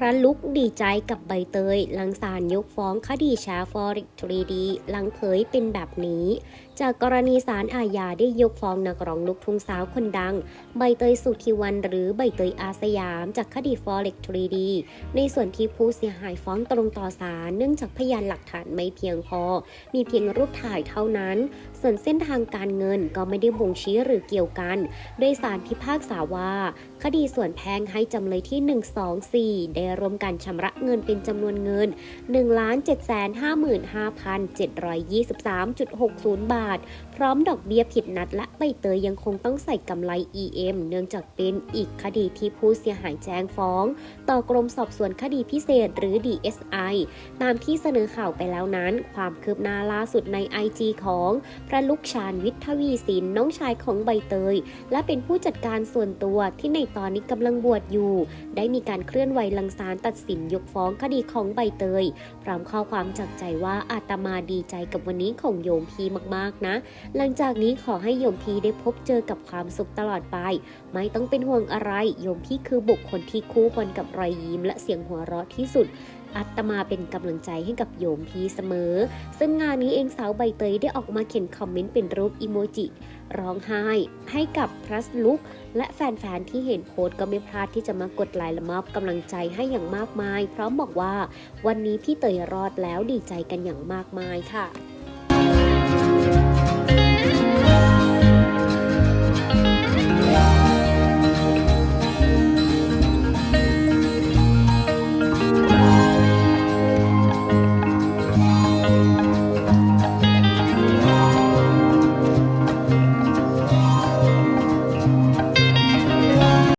พระลุกดีใจกับใบเตยหลังศาลยกฟ้องคดีช้าฟอริกทรีดีหลังเผยเป็นแบบนี้ จากกรณีศาลอาญาได้ยกฟ้องนักร้องลูกทุ่งสาวคนดัง ใบเตยสุธีวันหรือใบเตยอาสยาม จากคดีฟอเร็กทรีดี ในส่วนที่ผู้เสียหายฟ้องตรงต่อศาลเนื่องจากพยานหลักฐานไม่เพียงพอ มีเพียงรูปถ่ายเท่านั้น ส่วนเส้นทางการเงินก็ไม่ได้บ่งชี้หรือเกี่ยวกัน โดยสารพิพากษาว่า คดีส่วนแพงให้จำเลยที่ 124 ได้ร่วมกันชำระเงินเป็นจำนวนเงิน 1,755,723.60 บาทพร้อมดอกเบี้ยผิดนัดและใบเตยยังคงต้องใส่กำไร EM เนื่องจากเป็นอีกคดีที่ผู้เสียหายแจ้งฟ้อง ต่อกรมสอบสวนคดีพิเศษหรือ DSI ตามที่เสนอข่าวไปแล้วนั้น ความคืบหน้าล่าสุดใน IG ของพระลูกชาญวิทวีสินน้องชายของใบเตย และเป็นผู้จัดการส่วนตัวที่ในตอนนี้กำลังบวชอยู่ ได้มีการเคลื่อนไหวหลังศาลตัดสินยกฟ้องคดีของใบเตยพร้อมข้อความจากใจว่าอาตมาดีใจกับวันนี้ของโยมพีมากนะ หลังจากนี้ขอให้โยมพีได้พบเจอกับความสุขตลอดไป ไม่ต้องเป็นห่วงอะไร โยมพี่คือบุคคลที่คู่ควรกับรอยยิ้มและเสียงหัวเราะที่สุดอาตมาเป็นกำลังใจให้กับโยมพีเสมอ ซึ่งงานนี้เองสาวใบเตยได้ออกมาเขียนคอมเมนต์เป็นรูปอีโมจิ ร้องไห้ ให้กับพรัสลุก และแฟนๆ ที่เห็นโพสก็ไม่พลาดที่จะมากดไลค์และมอบกำลังใจให้อย่างมากมาย พร้อมบอกว่าวันนี้พี่เตยรอดแล้วดีใจกันอย่างมากมายค่ะ